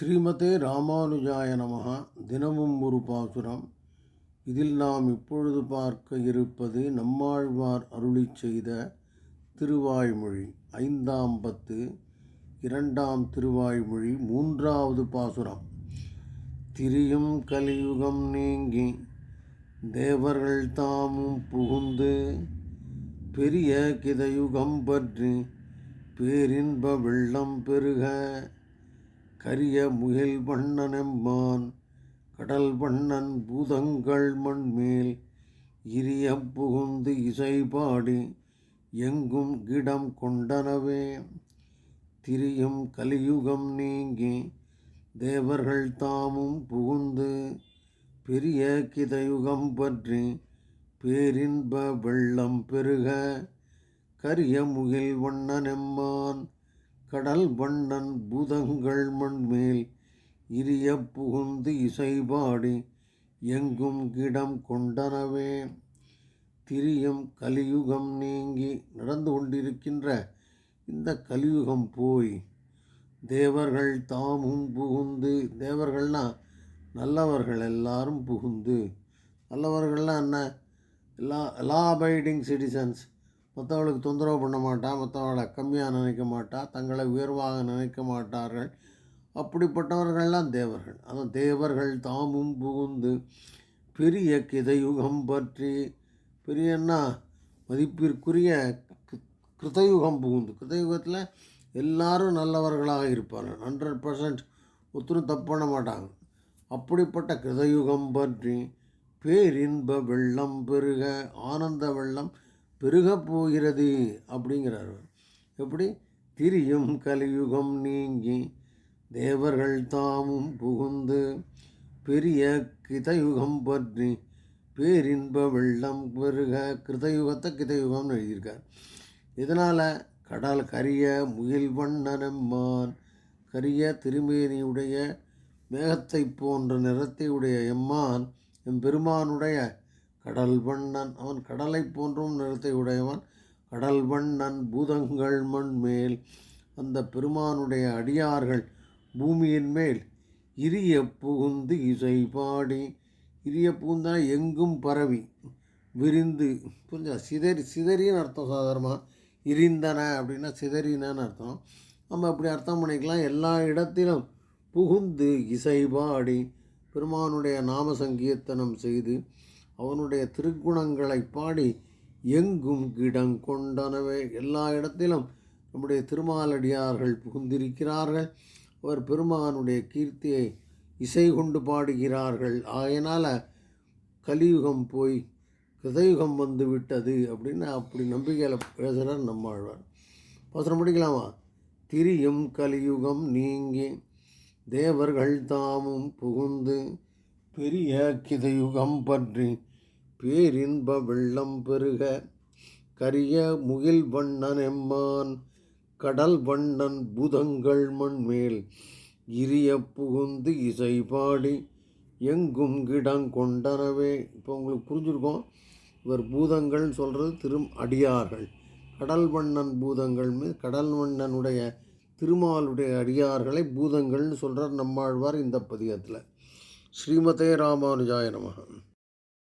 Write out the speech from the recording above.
ஸ்ரீமதே ராமானுஜாய நமக தினமும் ஒரு பாசுரம். இதில் நாம் இப்பொழுது பார்க்க இருப்பது நம்மாழ்வார் அருளிச் செய்த திருவாய்மொழி. ஐந்தாம் பத்து இரண்டாம் திருவாய்மொழி மூன்றாவது பாசுரம். திரியும் கலியுகம் நீங்கி தேவர்கள் தாமும் புகுந்து பெரிய கிதயுகம் பற்றி பேரின்ப வெள்ளம் பெருக கரிய முகில் வண்ணனெம்மான் கடல் வண்ணன் பூதங்கள் மண்மேல் இரிய புகுந்து இசை பாடி எங்கும் கிடம் கொண்டனவே. திரியும் கலியுகம் நீங்கி தேவர்கள் தாமும் புகுந்து பெரிய கிதயுகம் பற்றி பேரின்ப வெள்ளம் பெருக கரிய முகில் வண்ணனெம்மான் கடல் வண்ணன் பூதங்கள் மண்மேல் இரிய புகுந்து இசைபாடி எங்கும் கிடம் கொண்டனவே. திரியும் கலியுகம் நீங்கி நடந்து கொண்டிருக்கின்ற இந்த கலியுகம் போய் தேவர்கள் தாமும் புகுந்து தேவர்கள்னால் நல்லவர்கள் எல்லாரும் புகுந்து நல்லவர்கள்லாம் என்ன? எல்லா லா அபைடிங் சிட்டிசன்ஸ் மற்றவர்களுக்கு தொந்தரவு பண்ண மாட்டா மற்றவர்களை கம்மியாக நினைக்க மாட்டா தங்களை உயர்வாக நினைக்க மாட்டார்கள். அப்படிப்பட்டவர்கள்லாம் தேவர்கள். அந்த தேவர்கள் தாமும் புகுந்து பெரிய கிதயுகம் பற்றி. பெரியன்னா மதிப்பிற்குரிய கிருதயுகம் புகுந்து. கிருதயுகத்தில் எல்லாரும் நல்லவர்களாக இருப்பார்கள். ஹண்ட்ரட் பர்சன்ட் ஒத்தரும் தப்பு பண்ண மாட்டாங்க. அப்படிப்பட்ட கிருதயுகம் பற்றி பேரின்ப வெள்ளம் பெருக ஆனந்த வெள்ளம் பெருகப் போகிறது அப்படிங்கிறார் எப்படி? திரியும் கலியுகம் நீங்கி தேவர்கள் தாமும் புகுந்து பெரிய கிதயுகம் பற்றி பேரின்ப வெள்ளம் பெருக கிருதயுகத்தை கிதயுகம்னு எழுதியிருக்கார். இதனால் கடல் கரிய முயல் வண்ணனம்மான் கரிய திருமேனியுடைய மேகத்தை போன்ற நிறத்தையுடைய எம்மான் எம்பெருமானுடைய கடல் வண்ணன் அவன் கடலை போன்றும் நிறத்தை உடையவன். கடல் வண்ணன் பூதங்கள் மண் மேல் அந்த பெருமானுடைய அடியார்கள் பூமியின் மேல். இரிய புகுந்து இசை பாடி இரிய புகுந்தா எங்கும் பரவி. விரிந்து புரிஞ்சா சிதறி சிதறின்னு அர்த்தம் சாதாரணமாக இரிந்தன அப்படின்னா சிதறினன்னு அர்த்தம். நம்ம அப்படி அர்த்தம் பண்ணிக்கலாம். எல்லா இடத்திலும் புகுந்து இசை பாடி பெருமானுடைய நாம சங்கீர்த்தனம் செய்து அவனுடைய திருக்குணங்களை பாடி எங்கும் இடம் கொண்டனவே. எல்லா இடத்திலும் நம்முடைய திருமாலடியார்கள் புகுந்திருக்கிறார்கள். அவர் பெருமானுடைய கீர்த்தியை இசை கொண்டு பாடுகிறார்கள். ஆகையினால் கலியுகம் போய் கிருதயுகம் வந்து விட்டது அப்படின்னு அப்படி நம்பிக்கையில் பேசுகிறார் நம்மாழ்வார். அவசரம் படிக்கலாமா? திரியும் கலியுகம் நீங்கி தேவர்கள் தாமும் புகுந்து பெரிய கிதயுகம் பற்றி பேரின்ப வெள்ளம் பெருக கரிய முகில் வண்ணன் எம்மான் கடல் வண்ணன் புதங்கள் மண்மேல் இரிய புகுந்து இசை பாடி எங்கும் கிடங் கொண்டனவே. இப்போ உங்களுக்கு புரிஞ்சுருக்கோம் இவர் பூதங்கள்னு சொல்கிறது திரும் அடியார்கள். கடல் வண்ணன் பூதங்கள் மீது கடல் வண்ணனுடைய திருமாலுடைய அடியார்களை பூதங்கள்னு சொல்கிறார் நம்மாழ்வார் இந்த பதிகத்தில். ஸ்ரீமதே ராமானுஜாய நமகன்